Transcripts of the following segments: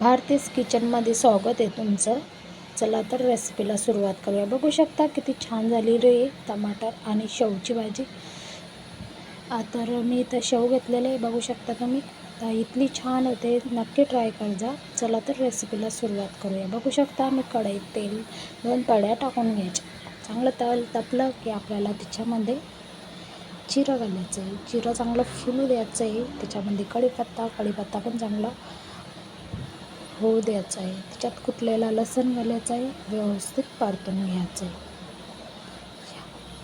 भारतीस किचनमध्ये स्वागत आहे तुमचं. चला तर रेसिपीला सुरुवात करूया. बघू शकता किती छान झालेली आहे टमाटर आणि शेवची भाजी. तर मी इथं शेव घेतलेलं आहे. बघू शकता तुम्ही तर इथली छान होते. नक्की ट्राय कर जा चला तर रेसिपीला सुरुवात करूया. बघू शकता मी कढईत तेल दोन पड्या टाकून घ्यायच्या. चांगलं तल तपलं की आपल्याला त्याच्यामध्ये जिरं घालायचं आहे जिरं चांगलं फुलू द्यायचं आहे त्याच्यामध्ये कढीपत्ता कढीपत्ता पण चांगला होऊ द्यायचं आहे. त्याच्यात कुठलेला लसण घालायचं आहे व्यवस्थित परतून घ्यायचं आहे.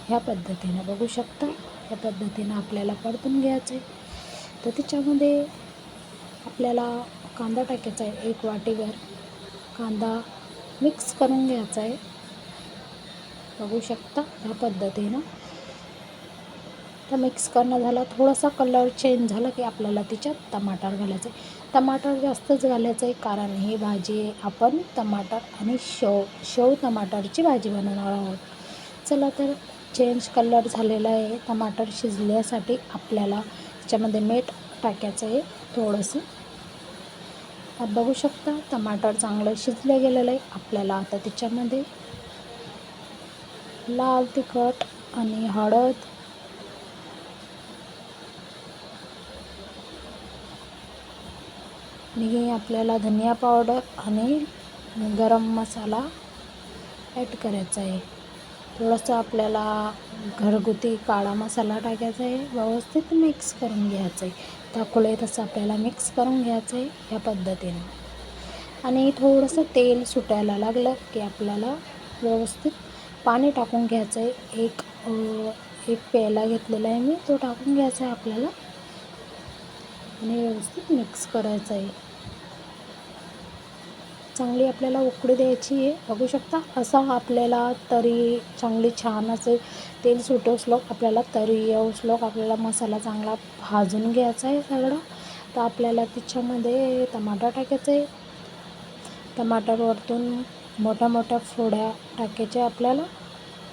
ह्या पद्धतीनं बघू शकता. ह्या पद्धतीनं आपल्याला परतून घ्यायचं आहे. तर त्याच्यामध्ये आपल्याला कांदा टाकायचा आहे एक वाटीभर. कांदा मिक्स करून घ्यायचा आहे. बघू शकता ह्या पद्धतीनं. तर मिक्स करणं झालं थोडासा कलर चेंज झाला की आपल्याला तिच्यात टमाटर घालायचं आहे. टमाटर जास्तच घालायचं आहे कारण ही भाजी आपण टमाटर आणि शेव शेव टमाटरची भाजी बनवणार आहोत. चला तर चेंज कलर झालेला आहे टमाटर शिजल्यासाठी आपल्याला त्याच्यामध्ये मीठ टाकायचं आहे थोडंसं. बघू शकता टमाटर चांगलं शिजलं गेलेलं आहे आपल्याला आता त्याच्यामध्ये लाल तिखट आणि हळद आणि आपल्याला धनिया पावडर आणि गरम मसाला ॲड करायचा आहे. थोडंसं आपल्याला घरगुती काळा मसाला टाकायचा आहे. व्यवस्थित मिक्स करून घ्यायचं आहे. दाखवलं तसं आपल्याला मिक्स करून घ्यायचं आहे ह्या पद्धतीनं. आणि थोडंसं तेल सुटायला लागलं की आपल्याला व्यवस्थित पाणी टाकून घ्यायचं आहे. एक एक प्यायला घेतलेला आहे मी. तो टाकून घ्यायचा आहे आपल्याला. आणि व्यवस्थित मिक्स करायचं आहे. चांगली आपल्याला उकळी द्यायची आहे. बघू शकता असा आपल्याला तरी चांगली छान असे तेल सुटोसलोक आपल्याला तरी येऊसलोक आपल्याला मसाला चांगला भाजून घ्यायचा आहे सगळं. तर आपल्याला त्याच्यामध्ये टमाटर टाकायचं आहे. टमाटरवरतून मोठ्या मोठ्या फोड्या टाकायच्या आपल्याला.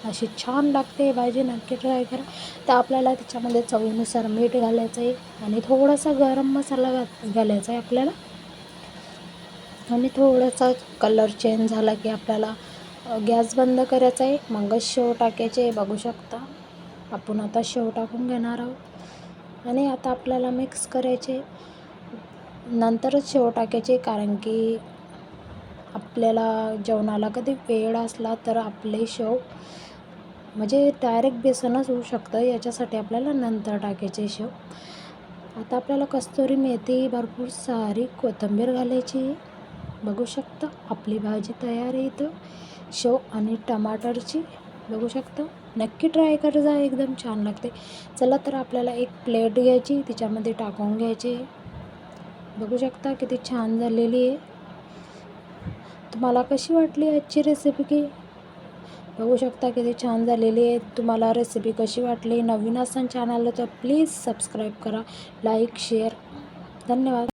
अशी छान लागते भाजी नक्की ट्राय करा. तर आपल्याला त्याच्यामध्ये चवीनुसार मीठ घालायचं आहे आणि थोडासा गरम मसाला घा घालायचा आहे आपल्याला. आणि थोडासा कलर चेंज झाला की आपल्याला गॅस बंद करायचा आहे मगच शेव टाकायचे बघू शकता. आपण आता शेव टाकून घेणार आहोत. आणि आता आपल्याला मिक्स करायचे. नंतरच शेव टाकायचे कारण की आपल्याला जेवणाला कधी वेळ असला तर आपले शेव म्हणजे डायरेक्ट बेसनच होऊ शकतं. याच्यासाठी आपल्याला नंतर टाकायचे शेव. आता आपल्याला कस्तुरी मेथी भरपूर सारी कोथिंबीर घालायची बघू शकता आपली भाजी तयार आहे इथं. शेव आणि टमाटरची बघू शकता. नक्की ट्राय कर जा एकदम छान लागते. चला तर आपल्याला एक प्लेट घ्यायची तिच्यामध्ये टाकून घ्यायची. बघू शकता किती छान झालेली आहे. तुम्हाला कशी वाटली आजची रेसिपी की बघू शकता किती छान झालेली आहे. तुम्हाला रेसिपी कशी वाटली? नवीन असाल चॅनलला तर प्लीज सबस्क्राईब करा लाईक शेअर धन्यवाद.